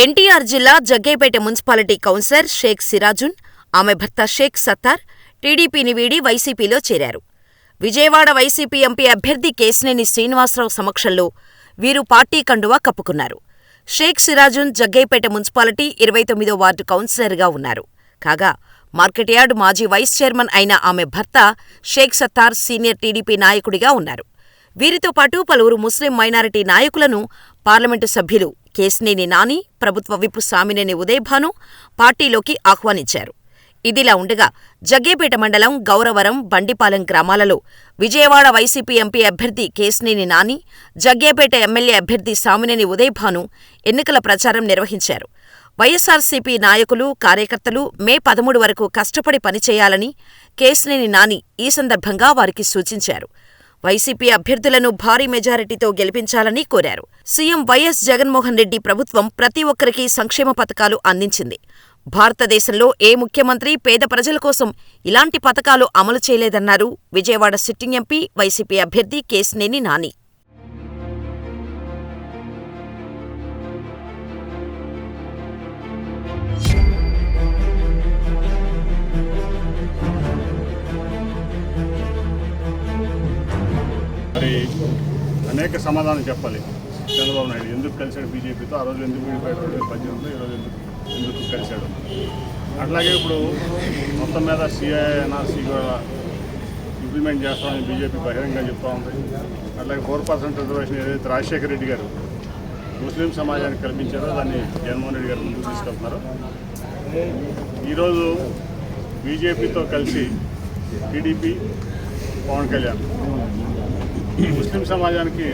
ఎన్టీఆర్ జిల్లా Jaggaiahpet municipality councillor Sheikh Sirajun, ఆమె భర్త షేక్ సత్తార్ టీడీపీని వీడి వైసీపీలో చేరారు. విజయవాడ వైసీపీ ఎంపీ అభ్యర్థి కేశినేని శ్రీనివాసరావు సమక్షంలో వీరు పార్టీ కండువా కప్పుకున్నారు. షేక్ సిరాజున్ జగ్గైపేట మున్సిపాలిటీ ఇరవై తొమ్మిదో వార్డు కౌన్సిలర్గా ఉన్నారు. కాగా మార్కెట్యార్డ్ మాజీ వైస్ చైర్మన్ అయిన ఆమె భర్త షేక్ సత్తార్ సీనియర్ టీడీపీ నాయకుడిగా ఉన్నారు. వీరితో పాటు పలువురు ముస్లిం మైనారిటీ నాయకులను పార్లమెంటు సభ్యులు కేశినేని నాని, ప్రభుత్వ విప్ సామినేని ఉదయభాను పార్టీలోకి ఆహ్వానించారు. ఇదిలా ఉండగా జగ్గేపేట మండలం గౌరవరం, బండిపాలెం గ్రామాలలో విజయవాడ వైసీపీ ఎంపీ అభ్యర్థి కేశినేని నాని, జగ్గేపేట ఎమ్మెల్యే అభ్యర్థి సామినేని ఉదయభాను ఎన్నికల ప్రచారం నిర్వహించారు. వైఎస్సార్సీపీ నాయకులు, కార్యకర్తలు మే పదమూడు వరకు కష్టపడి పనిచేయాలని కేశినేని నాని ఈ సందర్భంగా వారికి సూచించారు. వైసీపీ అభ్యర్థులను భారీ మెజారిటీతో గెలిపించాలని కోరారు. సీఎం వైఎస్ జగన్మోహన్ రెడ్డి ప్రభుత్వం ప్రతి ఒక్కరికీ సంక్షేమ పథకాలు అందించింది. భారతదేశంలో ఏ ముఖ్యమంత్రి పేద ప్రజల కోసం ఇలాంటి పథకాలు అమలు చేయలేదన్నారు విజయవాడ సిట్టింగ్ ఎంపీ, వైసీపీ అభ్యర్థి కేశినేని నాని. మరి అనేక సమాధానం చెప్పాలి. చంద్రబాబు నాయుడు ఎందుకు కలిశాడు బీజేపీతో? ఆ రోజు ఎందుకు విడిపోయాడు? రెండు వేల పద్దెనిమిదిలో ఈరోజు ఎందుకు ఎందుకు కలిశాడు? అట్లాగే ఇప్పుడు మొత్తం మీద సిఐ ఎన్ఆర్సీ కూడా ఇంప్లిమెంట్ చేస్తామని బీజేపీ బహిరంగంగా చెప్తా ఉంది. అట్లాగే ఫోర్ పర్సెంట్ రిజర్వేషన్ ఏదైతే రాజశేఖర రెడ్డి గారు ముస్లిం సమాజానికి కల్పించారో దాన్ని జగన్మోహన్ రెడ్డి గారు ముందుకు తీసుకెళ్తున్నారు. ఈరోజు బీజేపీతో కలిసి టీడీపీ పవన్ కళ్యాణ్ ముస్లిం సమాజానికి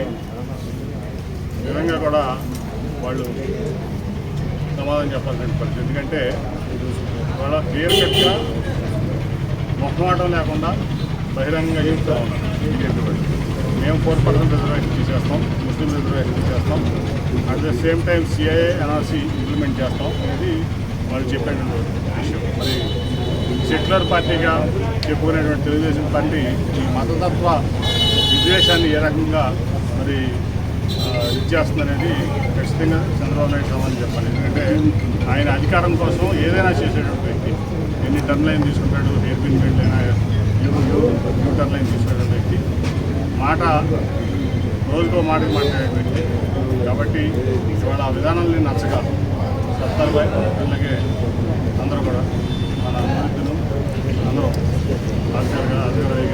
నిజంగా కూడా వాళ్ళు సమాధానం చెప్పాల్సిన పరిస్థితి. ఎందుకంటే వాళ్ళ క్లియర్ కట్గా మొహమాటం లేకుండా బహిరంగంగా చెప్తూ ఉన్నారు. బీజేపీ వాళ్ళు? మేము ఫోర్ పర్సెంట్ రిజర్వేషన్ తీసేస్తాం ముస్లిం రిజర్వేషన్ తీసేస్తాం. At the same time CAA NRC implement చేస్తాం అనేది వాళ్ళు చెప్పేటువంటి విషయం. మరి సెక్యులర్ పార్టీగా చెప్పుకునేటువంటి తెలుగుదేశం పార్టీ ఈ మతతత్వ విద్వేషాన్ని ఏ రకంగా మరి ఆ, ఖచ్చితంగా చంద్రబాబు నాయుడు సమాధానం చెప్పాలి. ఎందుకంటే ఆయన అధికారం కోసం ఏదైనా చేసేటువంటి వ్యక్తి ఎన్ని టర్న్ లైన్ తీసుకుంటాడు ఎయిర్పిన్ బెల్ట్ అయినా U U U turn line తీసుకునేటువంటి వ్యక్తి మాట రోజుకో మాట మాట్లాడే వ్యక్తి. కాబట్టి ఇవాళ ఆ విధానాన్ని నచ్చక సత్తారు అలాగే అందరూ కూడా మన అభివృద్ధులు అందరూ ఆచార్య అధికారి